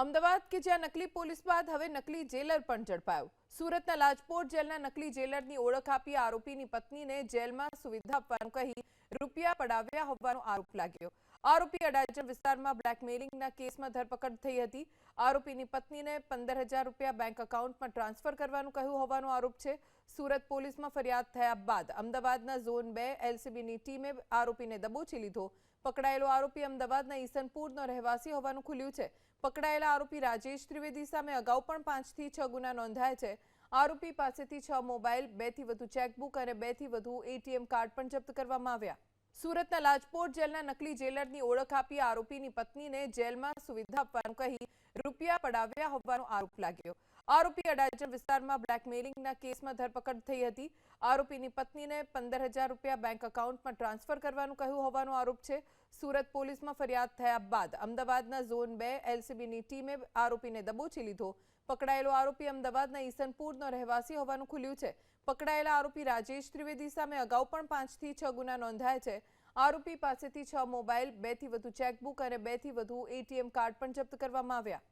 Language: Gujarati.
અમદાવાદ કે જ્યાં નકલી પોલીસ બાદ હવે નકલી જેલર પણ ઝડપાયો. સુરતના લાજપોર જેલના નકલી જેલરની ઓળખ આપી આરોપીની પત્નીને જેલમાં સુવિધા આપવાનું કહી રૂપિયા પડાવ્યા હોવાનો આરોપ લાગ્યો. આરોપી અડાજણ વિસ્તારમાં બ્લેકમેલિંગના કેસમાં ધરપકડ થઈ હતી. આરોપીની પત્નીને પંદર રૂપિયા બેંક એકાઉન્ટમાં ટ્રાન્સફર કરવાનું કહ્યું હોવાનો આરોપ છે. સુરત પોલીસમાં ફરિયાદ થયા બાદ અમદાવાદના ઝોન બે એલસીબીની ટીમે આરોપીને દબોચી લીધો. પકડાયેલો આરોપી અમદાવાદના ઈસનપુરનો રહેવાસી હોવાનું ખુલ્યું છે. પકડાયેલા આરોપી રાજેશ ત્રિવેદી સામે અગાઉ પણ પાંચથી છ ગુના નોંધાયા છે. આરોપી પાસેથી છ મોબાઈલ, બેથી વધુ ચેકબુક અને બેથી વધુ એટીએમ કાર્ડ પણ જપ્ત કરવામાં આવ્યા. સુરતના લાજપોર જેલના નકલી જેલરની ઓળખ આપી આરોપીની પત્નીને જેલમાં સુવિધા આપવાનું કહી રૂપિયા પડાવ્યા હોવાનો આરોપ લાગ્યો. આરોપી અડાજણ વિસ્તારમાં બ્લેકમેલિંગના કેસમાં ધરપકડ થઈ હતી. આરોપીની પત્નીને પંદર હજાર રૂપિયા બેંક એકાઉન્ટમાં ટ્રાન્સફર કરવાનું કહ્યું હોવાનો આરોપ છે. સુરત પોલીસમાં ફરિયાદ થયા બાદ અમદાવાદના ઝોન બે એલસીબીની ટીમે આરોપીને દબોચી લીધો. પકડાયેલો આરોપી અમદાવાદના ઈસનપુરનો રહેવાસી હોવાનું ખુલ્યું છે. પકડાયેલા આરોપી રાજેશ ત્રિવેદી સામે અગાઉ પણ પાંચથી છ ગુના નોંધાયા છે. આરોપી પાસેથી છ મોબાઈલ, બેથી વધુ ચેકબુક અને બેથી વધુ એટીએમ કાર્ડ પણ જપ્ત કરવામાં આવ્યા.